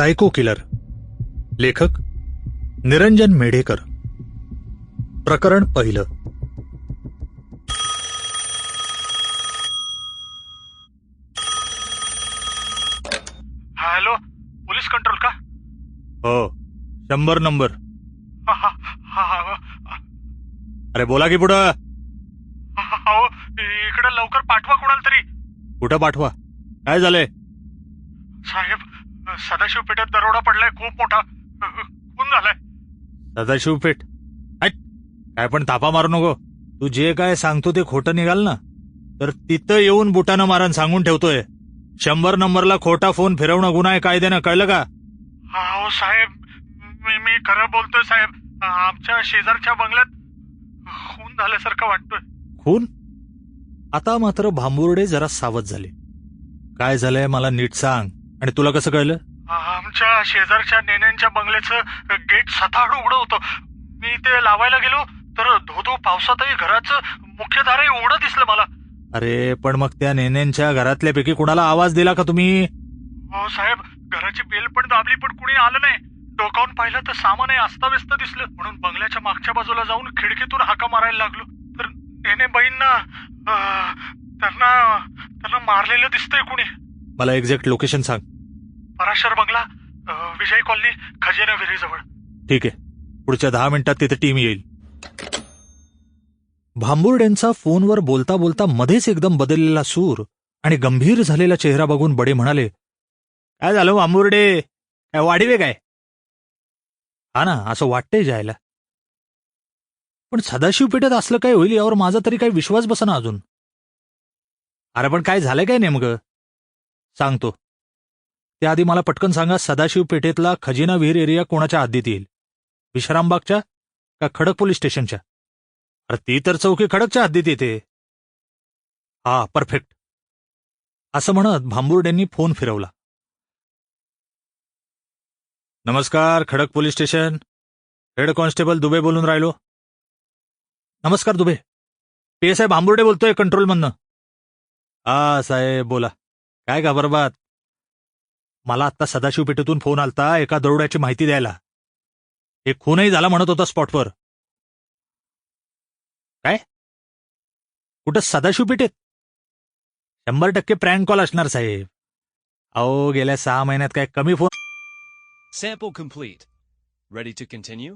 Saiko killer लेखक निरंजन मेढेकर. प्रकरण पहिलं. हॅलो पोलीस कंट्रोल का? हो शंभर नंबर. हा, हा, हा, हा, अरे बोला की पुढं. हा, अहो इकडे लवकर पाठवा कोणाला तरी. कुठं पाठवा? काय झालंय? साहेब सदाशिव पेठेत दरोडा पडलाय खूप मोठा. खून झालाय. सदाशिव पेठ. काय पण तापा मारू नको. तू जे काय सांगतो ते खोटं निघाल ना. तर तिथं येऊन बुटानं मारण सांगून ठेवतोय. शंभर नंबरला खोटा फोन फिरवणं गुन्हा आहे कायद्यानं कळलं का? अहो साहेब. मी मी खरं बोलतोय साहेब. आमच्या शेजारच्या बंगल्यात खून झाल्यासारखं वाटतोय. खून? आता मात्र भांबुर्डे जरा सावध झाले. काय झालंय मला नीट सांग. आणि तुला कसं कळलं? आमच्या शेजारच्या नेण्यांच्या बंगल्याचं गेट सताड उघडं होतं. मी ते लावायला गेलो तर धोधो पावसातही घराचं मुख्य दारही उघडं दिसलं मला. अरे पण मग त्या नेण्यांच्या घरातल्यापैकी कुणाला आवाज दिला का तुम्ही? हो साहेब घराची बेल पण दाबली पण कुणी आलं नाही. डोकावून पाहिलं तर सामानही अस्ताव्यस्त दिसलं. म्हणून बंगल्याच्या मागच्या बाजूला जाऊन खिडकीतून हाका मारायला लागलो. तर नेने बाईंना अं, त्यांना त्यांना मारलेलं दिसतंय कुणी. मला एक्झॅक्ट लोकेशन सांग. पराशर बंगला विजय कॉलनी खजिना विहिरीजवळ. ठीक आहे. पुढच्या दहा मिनिटात तिथे टीम येईल. भांबुर्ड्यांचा फोनवर बोलता बोलता मध्येच एकदम बदललेला सूर आणि गंभीर झालेला चेहरा बघून बडे म्हणाले काय झालं भांबुर्डे? काय वाढीवे काय? हा ना असं वाटतंय जायला. पण सदाशिव पेठेत असलं काय होईल यावर माझा तरी काही विश्वास बसना अजून. अरे पण काय झालं काय नेमकं? सांगतो. त्याआधी मला पटकन सांगा सदाशिव पेठेतला खजिना विहीर एरिया कोणाच्या हद्दीत येईल? विश्रामबागच्या का खडक पोलीस स्टेशनच्या? अरे ती तर चौकी खडकच्या हद्दीत येते. हा परफेक्ट असं म्हणत भांबुर्डेंनी फोन फिरवला. नमस्कार Khadak police station. Head constable Dubey बोलून राहिलो. नमस्कार Dubey. P S I Bhamburde बोलतोय कंट्रोलमधनं. हा साहेब बोला. काय घाबरबात? मला आत्ता सदाशिव पेठेतून फोन आलता एका दरोड्याची माहिती द्यायला. एक खूनही झाला म्हणत होता स्पॉटवर. काय? कुठं सदाशिव पेठेत शंभर टक्के प्रँक कॉल असणार साहेब. अहो गेल्या सहा महिन्यात काय कमी phone Sample complete. Ready to continue?